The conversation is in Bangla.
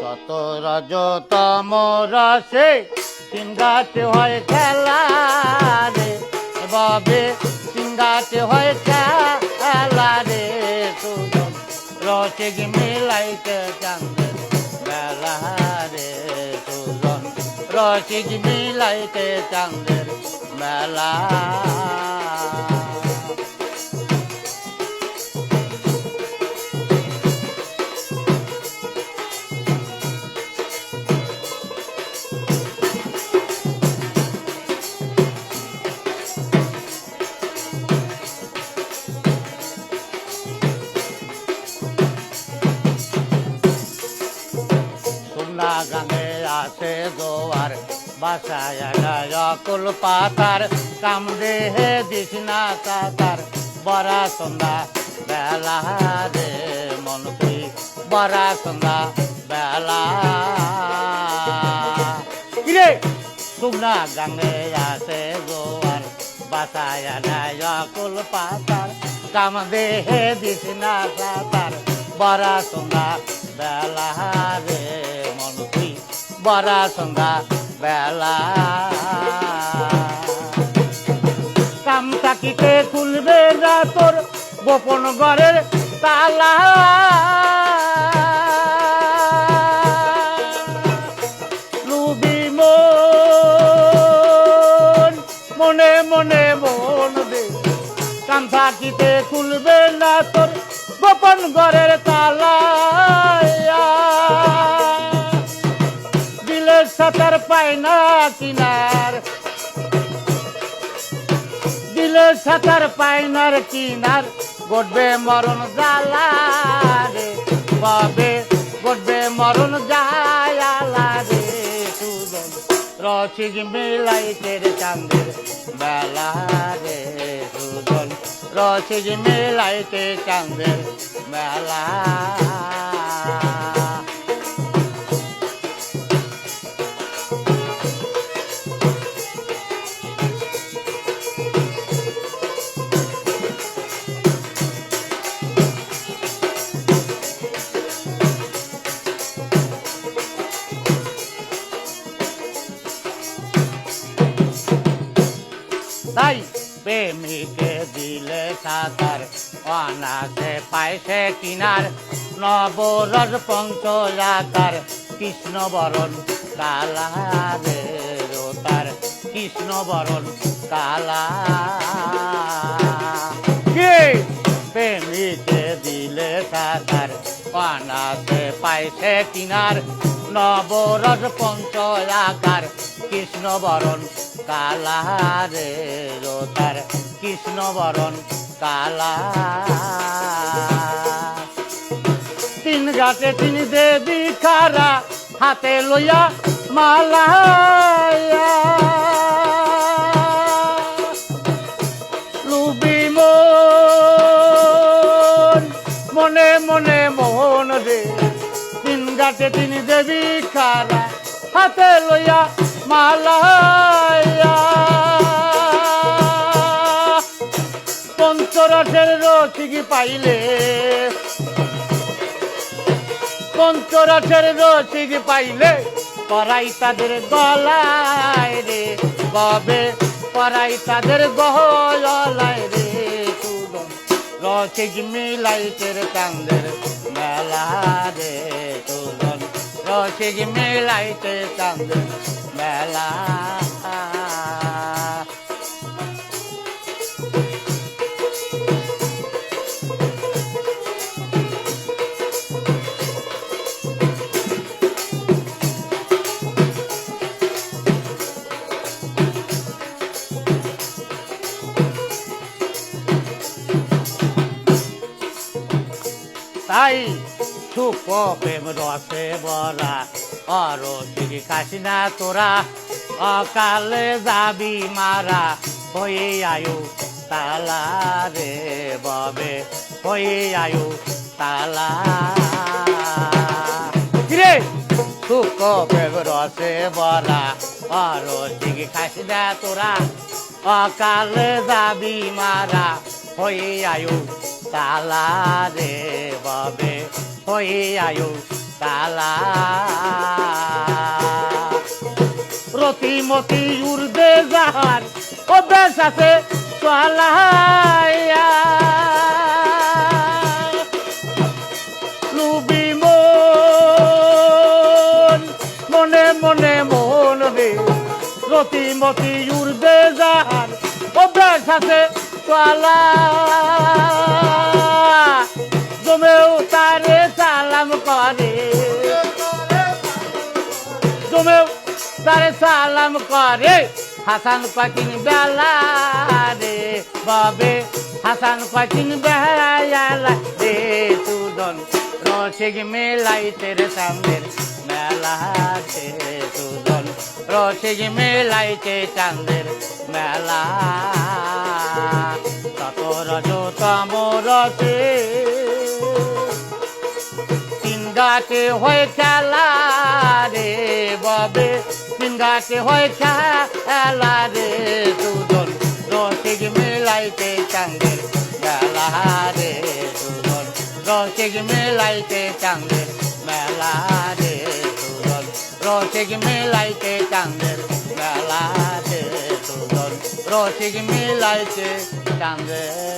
শত রজতম রসে সিংহাতে হয় খেলা রে। বাবে সিংহাতে হয় খেলা রে। রসিক মিলাইতে চান্দের বেলা রে। সুজন রসিক মিলাইতে চান্দের মেলা বাসায় অকুল পাতার কাম দেহে দিস না তাতার। বরা সন্ধ্যা বেলা রে মন তুই বরা সন্ধ্যা বেলা। কিরে? সোনা গানে আছে জোয়ার বাসায় অকুল পাতার কাম দেহে দিস না তাতার। বরা সন্ধ্যা বেলা রে মন তুই বরা সন্ধ্যা বেলা। কাম খুলবে না তোর গোপন ঘরের তালা। মন থাকিতে খুলবে না তোর গোপন ঘরের তালা। সাঁতার পায় না কিনার। দিলের সাঁতার পায়নার কিনার। গড়বে মরণ জ্বালা রে বাবে গড়বে মরণ জায়ালা রে। সুজন রসিক মিলাইতে রে চাঁদের বেলা রে, সুজন রসিক মিলাইতে চাঁদের বেলা। প্রেমিকে দিলে সাঁতার অনাসে পাইছে কিনার। নবরজ পঞ্চজাতার কৃষ্ণ বরণ কালা রে রোতার কৃষ্ণ বরণ কালা প্রেমিকে দিলে সাঁতার অনাসে পাইছে কিনার। নবরজ পঞ্চয়াকার কৃষ্ণ বরণ কালা রে রোতার কৃষ্ণ বরণ কালা। তিন ঘাটে তিন দেবী খারা, হাতে লইয়া মালা। লুবি মন, মনে মোহন রে। তিন গাছে তিন দেবী খারা, হাতে লইয়া মালায়া পঞ্চরসের রসিক পাইলে। পঞ্চরসের রসিক পাইলে পরাই তাদের গলায় রে কবে পরাই তাদের গলায় রে। সুদন রসিক মিলাইতের কান্দের মেলা রে সুদন রসিক মিলাইতে কান্দের মেলা তাই সুখ প্রেম রসে বরা অরসিক কাশিনা তোরা, অকালে যাবি মারা। হয়ে আয়ু তালা রে ববে, হয়ে আয়ু তালা। কিরে? সুখ প্রেম রসে বরা অরসিক কাশিনা তোরা, অকালে যাবি মারা। হয়ে আয়ু তালা রে বাবে হয়ে আয়ু তালা রতিমতি উর্দে জাহান, ও দেশ আছে চলাইয়া। লুবি মনে মনে মন রে রতিমতি উর্দে জাহান, ও দেশ আছে চলা জমেও তারে সালাম করে। জমেও তারে সালাম করে হাসান পাকিং বেলা রে বাবে হাসান পাকিং বেলা রে সুদন রসিক মেলাইতে রে চাঁদের মেলাতে সুদন রসিক মেলাইতে চাঁদের মেলা। তত রজ তম রসে সিংহাতে হয় খেলা রে বাবে। সিংহাতে হয় খেলা রে দুজন। রসিক মিলাইতে চাঙ্গের মেলা রে দুজন। রসিক মিলাইতে চাঙ্গের মেলা রে দুজন। রসিক মিলাইতে চাঙ্গের মেলা রে দুজন। রসিক মিলাইতে চাঙ্গের